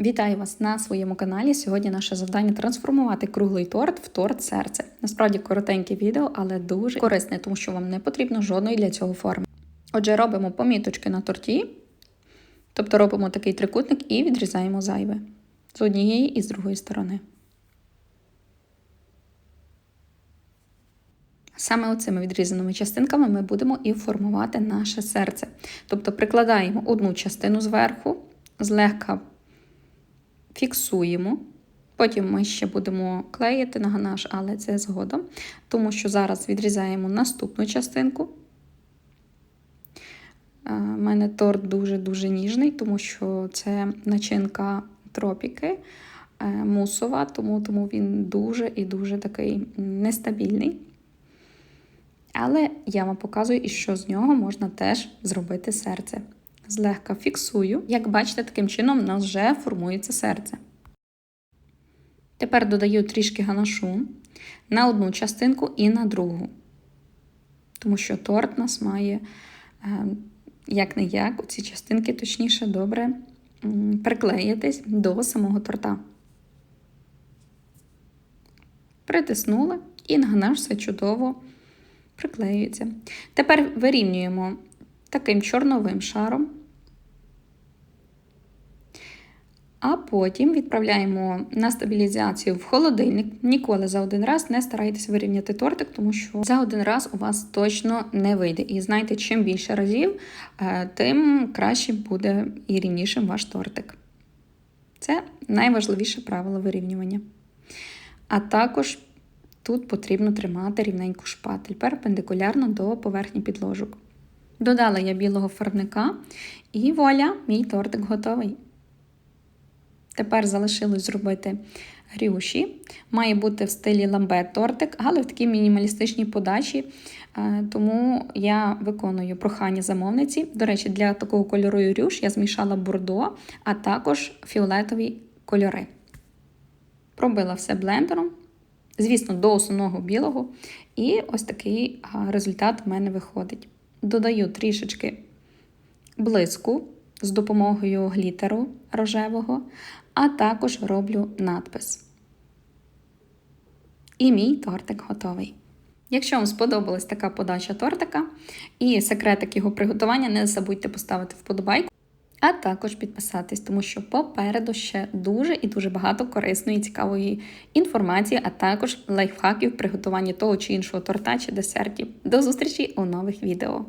Вітаю вас на своєму каналі. Сьогодні наше завдання трансформувати круглий торт в торт серце. Насправді коротеньке відео, але дуже корисне, тому що вам не потрібно жодної для цього форми. Отже, робимо поміточки на торті, тобто робимо такий трикутник і відрізаємо зайве з однієї і з другої сторони. Саме оцими відрізаними частинками ми будемо і формувати наше серце. Тобто прикладаємо одну частину зверху, злегка фіксуємо. Потім ми ще будемо клеїти на ганаш, але це згодом, тому що зараз відрізаємо наступну частинку. У мене торт дуже-дуже ніжний, тому що це начинка тропіки е, мусова, тому, тому він дуже і дуже такий нестабільний. Але я вам показую, і що з нього можна теж зробити серце. Злегка фіксую. Як бачите, таким чином у нас вже формується серце. Тепер додаю трішки ганашу на одну частинку і на другу. Тому що торт нас має, як не як, ці частинки, точніше, добре приклеїтись до самого торта. Притиснули і на ганаш все чудово приклеюється. Тепер вирівнюємо таким чорновим шаром. А потім відправляємо на стабілізацію в холодильник. Ніколи за один раз не старайтесь вирівняти тортик, тому що за один раз у вас точно не вийде. І знаєте, чим більше разів, е, тим краще буде і рівнішим ваш тортик. Це найважливіше правило вирівнювання. А також тут потрібно тримати рівненьку шпатель перпендикулярно до поверхні підложок. Додала я білого фарбника, і вуаля, мій тортик готовий. Тепер залишилось зробити грюші. Має бути в стилі ламбет тортик, але в такій мінімалістичній подачі. Е, тому я виконую прохання замовниці. До речі, для такого кольору рюш я змішала бордо, а також фіолетові кольори. Пробила все блендером, звісно, до основного білого. І ось такий результат у мене виходить. Додаю трішечки блиску з допомогою глітеру рожевого, а також роблю надпис. І мій тортик готовий. Якщо вам сподобалась така подача тортика і секретик його приготування, не забудьте поставити вподобайку, а також підписатись, тому що попереду ще дуже і дуже багато корисної цікавої інформації, а також лайфхаків приготування того чи іншого торта чи десертів. До зустрічі у нових відео!